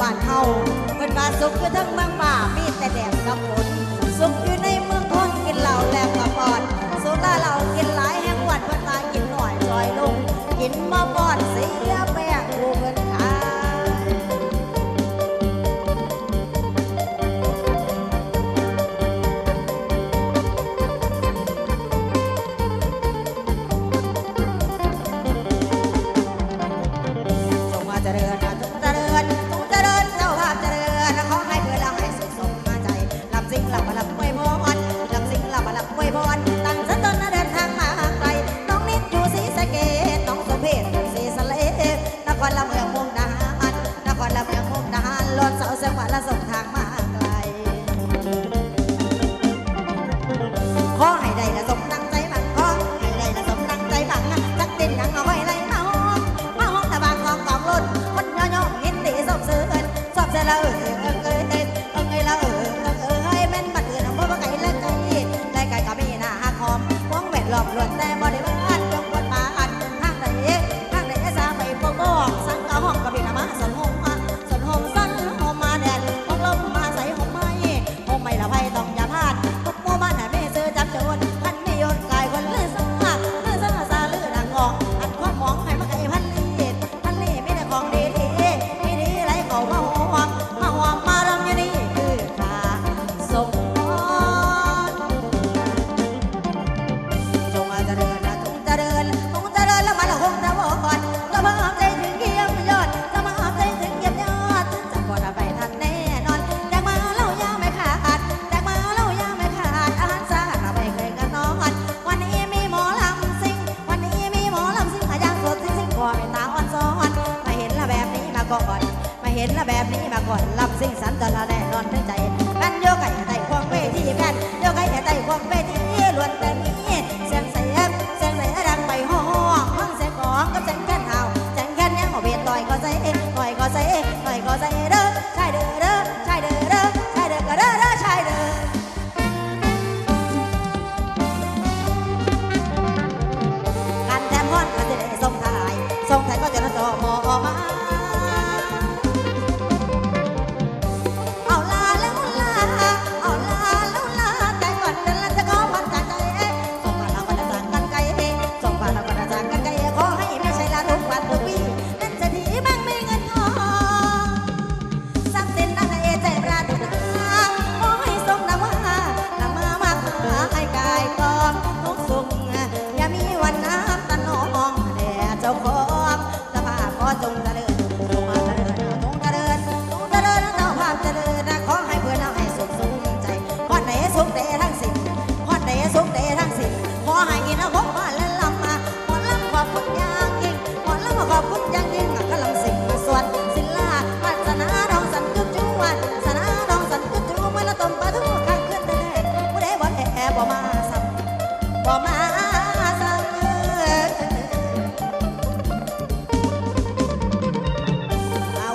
บ้านเฮาเพิ่นว่าสุขคือทั้งเมืองป่ามีแต่แดดกับฝนสุขอยู่ในเมืองทนกินเหล้าแล้วก็ปอดสุราเหล้ากิน หลอมล้วน คอนรับสิ่งสันตระแน่นอนใจใจนั่นโยกไก่ไต่ควงเวทีแม่นโยกไก่ไต่ควงเวทีล้วนแต่มีเสียงเสียงเสียงไหนดังไปห้องห้องเสียงของกับเสียงแค่นเฮาเสียงแค่เนี้ยเอาเบียต่อยก็ใจเอ็นต่อยก็ใส่อ็ต่อยก็ใส่เด้อใช่เด้อเด้อใช่เด้อเด้อใช่เด้อก็เด้อเด้อใช่เด้อการแต้มห้อนก็จะได้ส่งทายส่งทาย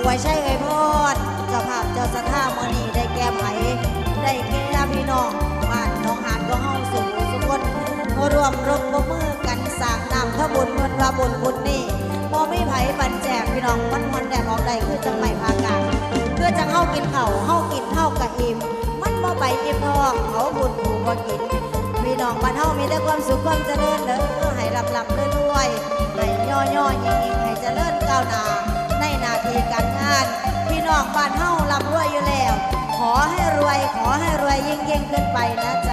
ไว้ใช่ไอ้พอดเจ้าภาพเจ้าสถามือนี้ได้แก้ไขได้แก้พี่น้องบ้านน้องหานก็ห้องสูงสุขนรวมรบมือกันสางน้ำพระบุญเงินพระบุญบุญนี่พอไม่ไผ่บันแจกพี่น้องมันมันแดดออกได้คือจังไม่พากางเพื่อจะเข้ากินเข่าเข้ากินเท่ากระอิ่มมันบ่ไปกินทองเขาบุญผูกกินพี่น้องบ้านเท่ามีแต่ความสุขความเจริญเด้อให้รับหลับเรื่อยๆให้ย่อย่อยิงยิงให้เจริญก้าวหน้าีการงาน พี่น้องบ้านเฮาร่ำรวยอยู่แล้ว ขอให้รวยขอให้รวยยิ่งยิ่งขึ้นไปนะจ๊ะ